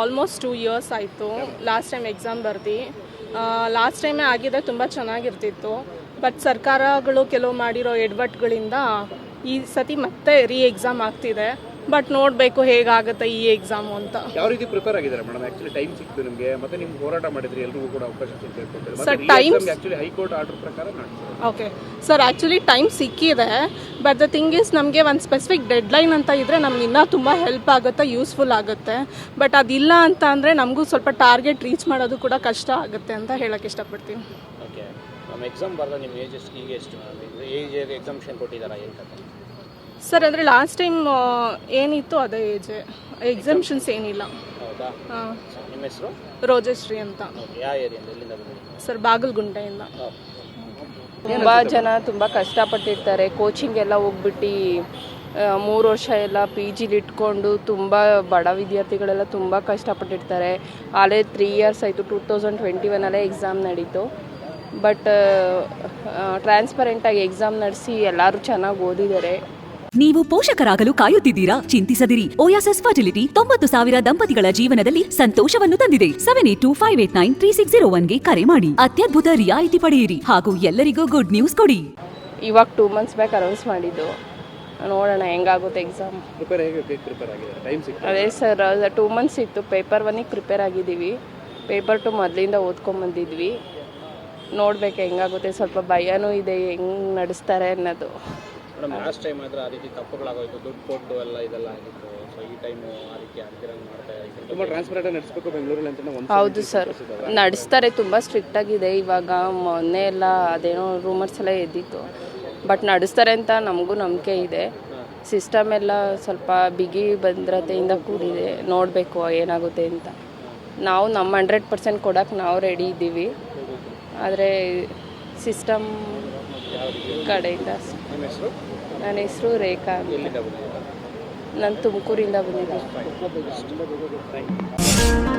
Almost two years ಆಯಿತು. Last time exam ಬರ್ದು. Last ಟೈಮೇ ಆಗಿದೆ ತುಂಬ ಚೆನ್ನಾಗಿರ್ತಿತ್ತು. ಬಟ್ ಸರ್ಕಾರಗಳು ಕೆಲವು ಮಾಡಿರೋ ಎಡ್ವಟ್ಗಳಿಂದ ಈ ಸತಿ ಮತ್ತೆ ರೀ ಎಕ್ಸಾಮ್ ಆಗ್ತಿದೆ. ಬಟ್ ನೋಡಬೇಕು ಹೇಗಾಗುತ್ತೆ ಈ ಎಕ್ಸಾಮ್ ಅಂತ. ಯಾವ ರೀತಿ ಪ್ರಿಪೇರ್ ಆಗಿದ್ದಾರೆ ಮೇಡಮ್ ಆಕ್ಚುಲಿ ಟೈಮ್ ಸಿಕ್ತು ನಿಮಗೆ. ಮತ್ತೆ ನಿಮ್ಗೆ ಹೋರಾಟ ಮಾಡಿದ್ರಿ ಎಲ್ರಿಗೂ ಕೂಡ ಅವಕಾಶ ಸಿಕ್ಕಿದೆ. Sir time actually high court order ಪ್ರಕಾರ ಓಕೆ ಸರ್ ಆ್ಯಕ್ಚುಲಿ ಟೈಮ್ ಸಿಕ್ಕಿದೆ. ಬಟ್ ದ ಥಿಂಗ್ ಇಸ್ ನಮಗೆ ಒಂದು ಸ್ಪೆಸಿಫಿಕ್ ಡೆಡ್ಲೈನ್ ಅಂತ ಇದ್ದರೆ ನಮ್ಗೆ ಇನ್ನೂ ತುಂಬ ಹೆಲ್ಪ್ ಆಗುತ್ತೆ ಯೂಸ್ಫುಲ್ ಆಗುತ್ತೆ. ಬಟ್ ಅದಿಲ್ಲ ಅಂತ ಅಂದರೆ ನಮಗೂ ಸ್ವಲ್ಪ ಟಾರ್ಗೆಟ್ ರೀಚ್ ಮಾಡೋದು ಕೂಡ ಕಷ್ಟ ಆಗುತ್ತೆ ಅಂತ ಹೇಳೋಕ್ಕೆ ಇಷ್ಟಪಡ್ತೀನಿ. ಓಕೆ ನಮ್ಮ ಎಕ್ಸಾಮ್ ಬರ್ದ ನಿಮ್ಮ ಏಜ್ ಎಷ್ಟು ಈಗ ಎಷ್ಟು? ಏಜ್ ಎಕ್ಸಾಮ್ಷನ್ ಕೊಟ್ಟಿದ್ದಾರಾ ಏನು ಕತೆ ಸರ್ ಅಂದರೆ ಲಾಸ್ಟ್ ಟೈಮ್ ಏನಿತ್ತು ಅದೇ ಏಜ್ ಎಕ್ಸಾಮ್ಷನ್ಸ್ ಏನಿಲ್ಲ. ಹೌದಾ? ಹಾಂ. ನಿಮ್ಮ ಹೆಸರು? ರೋಜಶ್ರೀ ಅಂತ. ಓಕೆ ಯಾವ ಏರಿಯಿಂದ ಎಲ್ಲಿಂದ ಸರ್ ಬಾಗಲಗುಂಟೆಯಿಂದ. ತುಂಬ ಜನ ತುಂಬ ಕಷ್ಟಪಟ್ಟಿರ್ತಾರೆ. ಕೋಚಿಂಗ್ ಎಲ್ಲ ಹೋಗ್ಬಿಟ್ಟು ಮೂರು ವರ್ಷ ಎಲ್ಲ ಪಿ ಜಿಲಿ ಇಟ್ಕೊಂಡು ತುಂಬ ಬಡ ವಿದ್ಯಾರ್ಥಿಗಳೆಲ್ಲ ತುಂಬ ಕಷ್ಟಪಟ್ಟಿರ್ತಾರೆ. ಆಲೇ ತ್ರೀ ಇಯರ್ಸ್ ಆಯಿತು ಟೂ ತೌಸಂಡ್ ಟ್ವೆಂಟಿ ಒನ್ನಲ್ಲೇ ಎಕ್ಸಾಮ್ ನಡೀತು. ಬಟ್ ಟ್ರಾನ್ಸ್ಪರೆಂಟಾಗಿ ಎಕ್ಸಾಮ್ ನಡೆಸಿ ಎಲ್ಲರೂ ಚೆನ್ನಾಗಿ ಓದಿದ್ದಾರೆ. ನೀವು ಪೋಷಕರಾಗಲು ಕಾಯುತ್ತಿದ್ದೀರಾ? ಚಿಂತಿಸದಿರಿ. ಓಯಾಸಸ್ ಫರ್ಟಿಲಿಟಿ ತೊಂಬತ್ತು ಸಾವಿರ ದಂಪತಿಗಳ ಜೀವನದಲ್ಲಿ ಸಂತೋಷವನ್ನು ತಂದಿದೆ. Seven eight two five eight nine three six zero ಒನ್ಗೆ ಕರೆ ಮಾಡಿ. ಅತ್ಯದ್ಭುತ ರಿಯಾಯಿತಿ ಪಡೆಯಿರಿ ಹಾಗೂ ಎಲ್ಲರಿಗೂ ಗುಡ್ ನ್ಯೂಸ್ ಕೊಡಿ. ಇವಾಗ ಟೂ ಮಂತ್ಸ್ ಬ್ಯಾಕ್ ಅನೌನ್ಸ್ ಮಾಡಿದ್ದು. ನೋಡೋಣ ಹೆಂಗಾಗುತ್ತೆ ಎಕ್ಸಾಮ್ ಪ್ರಿಪೇರ್ ಹೇಗೆ ಪ್ರಿಪೇರ್ ಆಗಿದ್ದಾರೆ ಟೈಮ್ ಸಿಕ್ತು ಅದೇ ಸರ್ ಟೂ ಮಂತ್ಸ್ ಇತ್ತು. ಪೇಪರ್ ಒನ್ನಿಗೆ ಪ್ರಿಪೇರ್ ಆಗಿದ್ದೀವಿ. ಪೇಪರ್ ಟು ಮೊದಲಿಂದ ಓದ್ಕೊಂಬಂದಿದ್ವಿ ನೋಡ್ಬೇಕು ಹೆಂಗಾಗುತ್ತೆ. ಸ್ವಲ್ಪ ಭಯನೂ ಇದೆ ಹೆಂಗೆ ನಡೆಸ್ತಾರೆ ಅನ್ನೋದು. ಮೇಡಮ್ ಲಾಸ್ಟ್ ಟೈಮ್ ಆದ್ರೆ ಆ ರೀತಿ ತಪ್ಪುಗಳಾಗೋಯ್ತು. ದುಡ್ಡು ಕೊಟ್ಟು ಎಲ್ಲ ಇದೆಲ್ಲ ಆಗಿತ್ತು. ಸೊ ಈ ಟೈಮು ಆ ರೀತಿ ಆಗ್ತಿರಂಗೆ ಮಾಡ್ತಾ ಇದ್ದೀವಿ ತುಂಬಾ ಟ್ರಾನ್ಸ್ಪರೆಂಟ್ ನಡೆಸಬೇಕು ಬೆಂಗಳೂರಲ್ಲಿ ಅಂತ ಒಂದು ಹೌದು ಸರ್. ನಡೆಸ್ತಾರೆ ತುಂಬ ಸ್ಟ್ರಿಕ್ಟ್ ಆಗಿದೆ. ಇವಾಗ ಮೊನ್ನೆ ಎಲ್ಲ ಅದೇನೋ ರೂಮರ್ಸ್ ಎಲ್ಲ ಎದ್ದಿತ್ತು. ಬಟ್ ನಡೆಸ್ತಾರೆ ಅಂತ ನಮಗೂ ನಂಬಿಕೆ ಇದೆ. ಸಿಸ್ಟಮ್ ಎಲ್ಲ ಸ್ವಲ್ಪ ಬಿಗಿ ಭದ್ರತೆಯಿಂದ ಕೂಡಿದೆ. ನೋಡಬೇಕು ಏನಾಗುತ್ತೆ ಅಂತ. ನಾವು ನಮ್ಮ ಹಂಡ್ರೆಡ್ ಪರ್ಸೆಂಟ್ ಕೊಡೋಕ್ಕೆ ನಾವು ರೆಡಿ ಇದ್ದೀವಿ. ಆದರೆ ಸಿಸ್ಟಮ್ ಕಡೆಯಿಂದ. ನಿಮ್ಮ ಹೆಸರು? ನನ್ನ ಹೆಸರು ರೇಖಾ ಅಂತ. ಎಲ್ಲಿಂದ ಬಂದಿದ್ದೀರಾ? ನಾನು ತುಮಕೂರಿಂದ ಬಂದಿದ್ದೀನಿ.